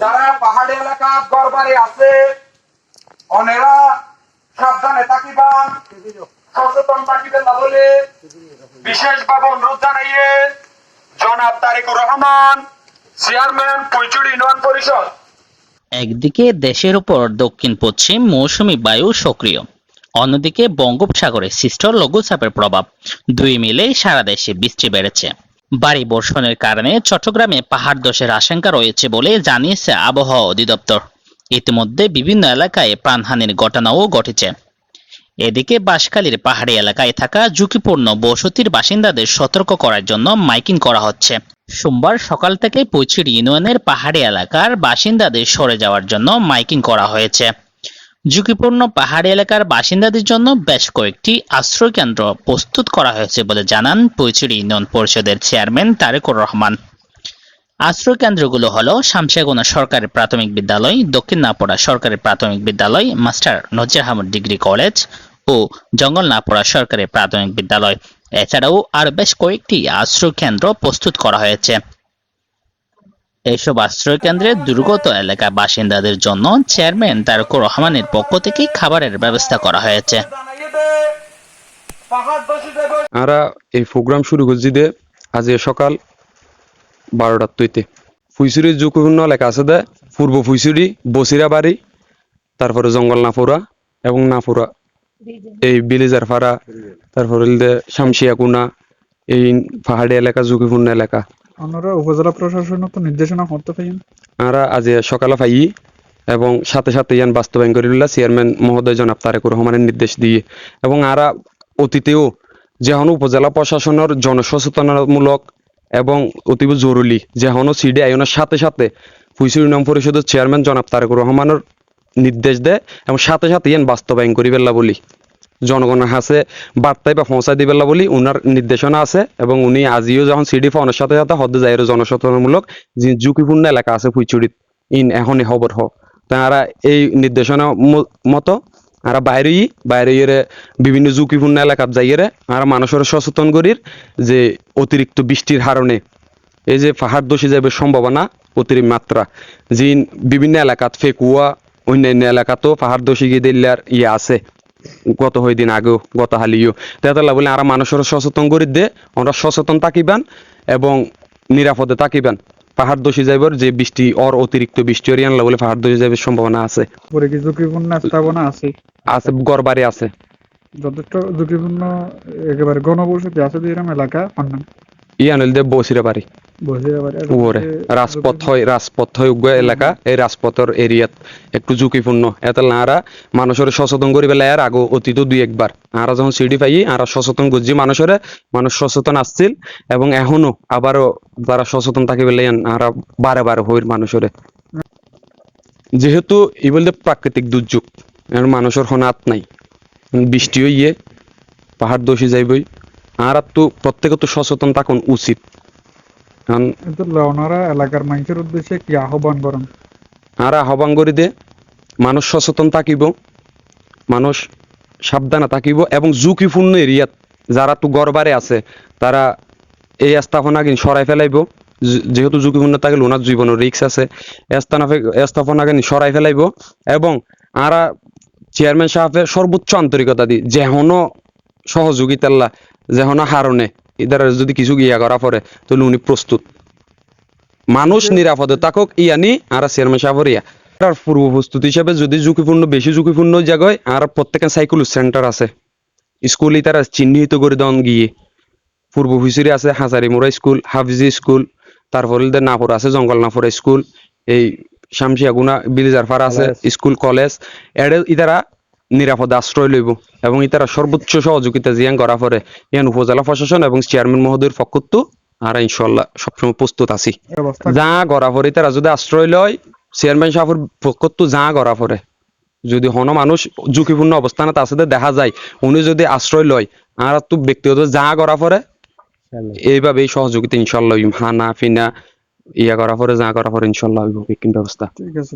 যারা পাহাড়ি এলাকা গড়বাড়ি আছে, অনেরা সাবধানে থাকিবান সচেতন থাকিবেন না বলে বিশেষভাবে অনুরোধ জানাইয়ে জনাব তারিকুর রহমান, চেয়ারম্যান পুইচুড়ি ইউনিয়ন পরিষদ। একদিকে দেশের উপর দক্ষিণ পশ্চিম মৌসুমী বায়ু সক্রিয়, অন্যদিকে বঙ্গোপসাগরে সৃষ্ট লঘুচাপের প্রভাব, দুই মিলে সারা দেশে বৃষ্টি বেড়েছে। বাড়ি বর্ষণের কারণে চট্টগ্রামে পাহাড় ধসের আশঙ্কা রয়েছে বলে জানিয়েছে আবহাওয়া অধিদপ্তর। ইতিমধ্যে বিভিন্ন এলাকায় প্রাণহানির ঘটনাও ঘটেছে। এদিকে বাঁশখালীর পাহাড়ি এলাকায় থাকা ঝুঁকিপূর্ণ বসতির বাসিন্দাদের সতর্ক করার জন্য মাইকিং করা হচ্ছে। সোমবার সকাল থেকে পৈছিড় ইউনিয়নের পাহাড়ি এলাকার বাসিন্দাদের সরে যাওয়ার জন্য মাইকিং করা হয়েছে। ঝুঁকিপূর্ণ পাহাড়ি এলাকার বাসিন্দাদের জন্য বেশ কয়েকটি আশ্রয় কেন্দ্র প্রস্তুত করা হয়েছে বলে জানান পৈছিড় ইউনিয়ন পরিষদের চেয়ারম্যান তারেকুর রহমান। আশ্রয় কেন্দ্রগুলো হলো শামসিয়াগোনা সরকারি প্রাথমিক বিদ্যালয় দক্ষিণ নাপড়া সরকারি প্রাথমিক বিদ্যালয়, মাস্টার নজির আহমদ ডিগ্রি কলেজ ও জঙ্গল নাপড়া সরকারি প্রাথমিক বিদ্যালয়। এছাড়াও আরও বেশ কয়েকটি আশ্রয় কেন্দ্র প্রস্তুত করা হয়েছে। এইসব আশ্রয় কেন্দ্রে দুর্গত এলাকা বাসিন্দাদের জন্য চেয়ারম্যান তারকুর রহমানের পক্ষ থেকে খাবারের ব্যবস্থা করা হয়েছে। আমরা এই প্রোগ্রাম শুরু করছি দে, আজ সকাল বারোটার তৈতে। ফুইসুরি ঝুঁকিপূর্ণ এলাকা আছে দে, পূর্ব ফুইসুরি বসিরা বাড়ি তারপরে জঙ্গল নাফুরা এবং নাফুরা। এই বিলিজার ফাড়া, তারপরে দে শামসিয়াকুনা এই পাহাড়ি এলাকা ঝুঁকিপূর্ণ এলাকা। আপনারা উপজেলা প্রশাসনের তো নির্দেশনা করতে পারেন আমরা আজ সকালে এবং সাথে সাথে ইয়ান বাস্তবায়ন করে দিলা চেয়ারম্যান মহোদয় জনাব তারেকুর রহমানের নির্দেশ দিয়ে। এবং আরা অতীতেও যেহন উপজেলা প্রশাসনের জনসচেতনমূলক এবং অতীব জরুরি, যেহন সিডি আইনের সাথে সাথে ফুইসুর ইউনিয়ন পরিষদের চেয়ারম্যান জনাব তারেকুর রহমানের নির্দেশ দেয় এবং সাথে সাথে ইয়ান বাস্তবায়ন করি ফেললা বলি। জনগণের কাছে বার্তায় বা পৌঁছায় দিবেলা বলি উনার নির্দেশনা আছে এবং উনি আজিও যখন সিডি পাওয়ানোর সাথে সাথে হদ্দে যাইরো জনসচেতনমূলক যে ঝুঁকিপূর্ণ এলাকা আছে ফুইচুরিত ইন এখনই খবর হ। তারা এই নির্দেশনা মতো আর বাইরে বাইরে বিভিন্ন ঝুঁকিপূর্ণ এলাকাত যাইয়ে আর মানুষের সচেতন করির যে অতিরিক্ত বৃষ্টির কারণে এই যে পাহাড় দোষী যাবে সম্ভাবনা অতিরিক্ত মাত্রা। যিন বিভিন্ন এলাকাত ফেকুয়া, অন্যান্য এলাকাতেও পাহাড় দোষী গিয়ে ইয়ে আছে। গত হইদিন আগেও গত হালিও। তেতলা বলে আর মানুষের সচেতন করি দে আমরা সচেতন থাকিবেন এবং নিরাপদে থাকিবেন পাহাড় দোষী যাইবার যে বৃষ্টি অর অতিরিক্ত বৃষ্টি হরিয়ান বলে পাহাড় দোষী যাইবার সম্ভাবনা আছে। পরে কি ঝুঁকিপূর্ণ স্থাপনা আছে? আছে গড়বাড়ি আছে। যথেষ্ট ঝুঁকিপূর্ণ একেবারে ঘনবসতি আছে এরকম এলাকা অন্যান্য। ইয়ান হইলে বসিরে আবার উপরে রাজপথ হয় রাজপথ হয় উগ্র এলাকা। এই রাজপথের এরিয়াত একটু ঝুঁকিপূর্ণ। এত মানুষের সচেতন করি আর আগো অতীত দুই একবার। আরা যখন সিডি পাই আর সচেতন করছি মানুষের মানুষ সচেতন আসছিল এবং এখনও আবারও যারা সচেতন থাকি আরা বারে বারে হইর মানুষের। যেহেতু ই বলতে প্রাকৃতিক দুর্যোগ এখন মানুষের হনাত নাই। বৃষ্টি হইয়ে পাহাড় দোষী যাইবই। আর তো প্রত্যেকে তো সচেতন থাকুন উচিত। কারণ ওনারা এলাকার মানুষের উদ্দেশ্যে কি আহ্বান করেন? আর আহ্বান করি দে মানুষ সচেতন থাকিব মানুষ সাবধানে থাকিব এবং ঝুঁকিপূর্ণ এরিয়াত যারা তো গড়বারে আছে তারা এই স্থাপনা কিন সরাই ফেলাইব। যেহেতু ঝুঁকিপূর্ণ থাকলে ওনার জীবনের রিক্স আছে। স্থাপনা কিন সরাই ফেলাইব এবং আরা চেয়ারম্যান সাহেবের সর্বোচ্চ আন্তরিকতা দি যেহনো সহযোগিতাল্লা যেহনো হারণে। এদের যদি কিছু ইয়া করা পড়ে তাহলে উনি প্রস্তুত। মানুষ নিরাপদে থাকুক ইয়ানি আর চেয়ারম্যান সাহেবের ইয়া আর পূর্ব প্রস্তুতি হিসাবে যদি ঝুঁকিপূর্ণ বেশি ঝুঁকিপূর্ণ জায়গায় আর প্রত্যেকের সাইকোলজি সেন্টার আছে। স্কুলে তারা চিহ্নিত করে দেন গিয়ে। পূর্ব হুইসুরি আছে হাজারি মোড়া স্কুল হাফিজি স্কুল তারপরে নাপুর আছে জঙ্গল নাপুরা স্কুল এই শামসিয়াগুনা বিলিজারফার আছে স্কুল কলেজ। এড়ে ইতারা নিরাপদে আশ্রয় লইব এবং ইতারা সর্বোচ্চ সহযোগিতা জিয়ান করা পরে ইয়ান উপজেলা প্রশাসন এবং চেয়ারম্যান মহোদয়ের পক্ষত্ব আর ইনশাল্লাহ সবসময় প্রস্তুত আছি। যা গড়া পরে তারা যদি আশ্রয় লয় চেয়ারম্যান সাহেবের পক্ষত যা গড়া পরে। যদি হন মানুষ ঝুঁকিপূর্ণ অবস্থানত আছে দেখা যায় উনি যদি আশ্রয় লয় আর তো ব্যক্তিগত যা গড়া পরে এইভাবে সহযোগিতা ইনশাল্লাহ। হানা ফিনা ইয়া করা পরে যা করা পরে ইনশাল্লাহ ব্যবস্থা। ঠিক আছে।